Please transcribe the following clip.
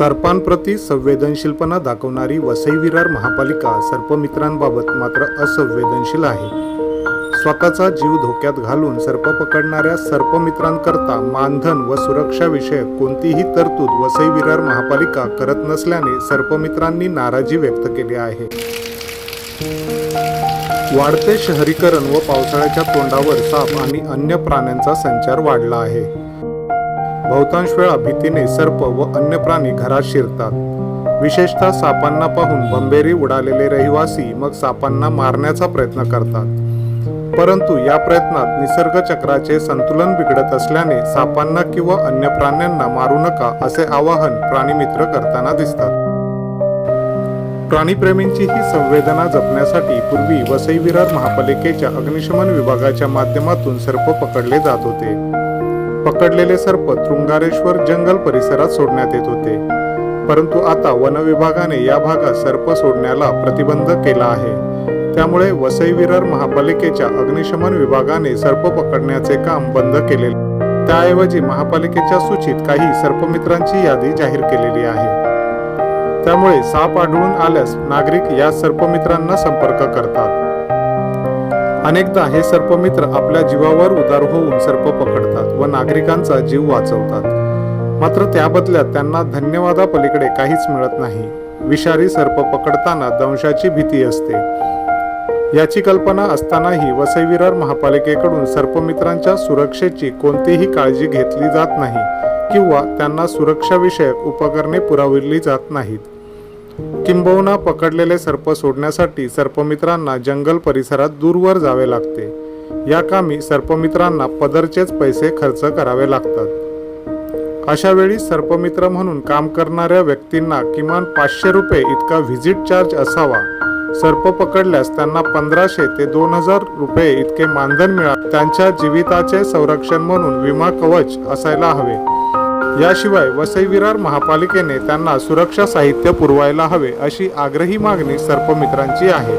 सर्पांप्रती संवेदनशीलपणा दाखवणारी वसई विरार महापालिका सर्पमित्रांबाबत मात्र असंवेदनशील आहे. स्वतःचा जीव धोक्यात घालून सर्प पकडणाऱ्या सर्पमित्रांकरता मानधन व सुरक्षाविषयक कोणतीही तरतूद वसई विरार महापालिका करत नसल्याने सर्पमित्रांनी नाराजी व्यक्त केली आहे. वाढते शहरीकरण व पावसाळ्याच्या तोंडावर साप आणि अन्य प्राण्यांचा संचार वाढला आहे. बहुतांश वेळा भीतीने सर्प व अन्य प्राणी घरात शिरतात. विशेषतः सापांना पाहून बंबेरी उडालेले रहिवासी मग सापांना मारण्याचा प्रयत्न करतात. परंतु या प्रयत्नात निसर्ग चक्राचे संतुलन बिघडत असल्याने सापांना किंवा अन्य प्राण्यांना मारू नका असे आवाहन प्राणीमित्र करताना दिसतात. प्राणीप्रेमींची ही संवेदना जपण्यासाठी पूर्वी वसई विरार महापालिकेच्या अग्निशमन विभागाच्या माध्यमातून सर्प पकडले जात होते. पकडलेले सर्प तृंगारेश्वर जंगल परिसरात सोडण्यात येत होते. परंतु आता वन विभागाने या भागात सर्प सोडण्याला प्रतिबंध केला आहे. त्यामुळे वसई विरार महापालिकेच्या अग्निशमन विभागाने सर्प पकडण्याचे काम बंद केले त्याऐवजी महापालिकेच्या सूचीत काही सर्पमित्रांची यादी जाहीर केलेली आहे. त्यामुळे साप आढळून आल्यास नागरिक या सर्पमित्रांना संपर्क करतात. अनेकदा हे सर्पमित्र आपल्या जीवावर उदार होऊन सर्प पकडतात व नागरिकांचा जीव वाचवतात. मात्र त्या बदल्यात त्यांना धन्यवादापलीकडे काहीच मिळत नाही. विषारी सर्प पकडताना दंशाची भीती असते. याची कल्पना असतानाही वसई विरार महापालिकेकडून सर्पमित्रांच्या सुरक्षेची कोणतीही काळजी घेतली जात नाही किंवा त्यांना सुरक्षाविषयक उपकरणे पुरविली जात नाहीत. किंबहुना पकडलेले सर्प सोडण्यासाठी सर्पमित्रांना जंगल परिसरात दूरवर जावे लागते. या कामी सर्पमित्रांना पदरचेच पैसे खर्च करावे लागतात. अशा वेळी सर्पमित्र म्हणून काम करणाऱ्या व्यक्तींना किमान पाचशे रुपये इतका व्हिजिट चार्ज असावा. सर्प पकडल्यास त्यांना पंधराशे ते दोन हजार रुपये इतके मानधन मिळा त्यांच्या जीविताचे संरक्षण म्हणून विमा कवच असायला हवे. याशिवाय वसई विरार महापालिकेने त्यांना सुरक्षा साहित्य पुरवायला हवे अशी आग्रही मागणी सर्पमित्रांची आहे.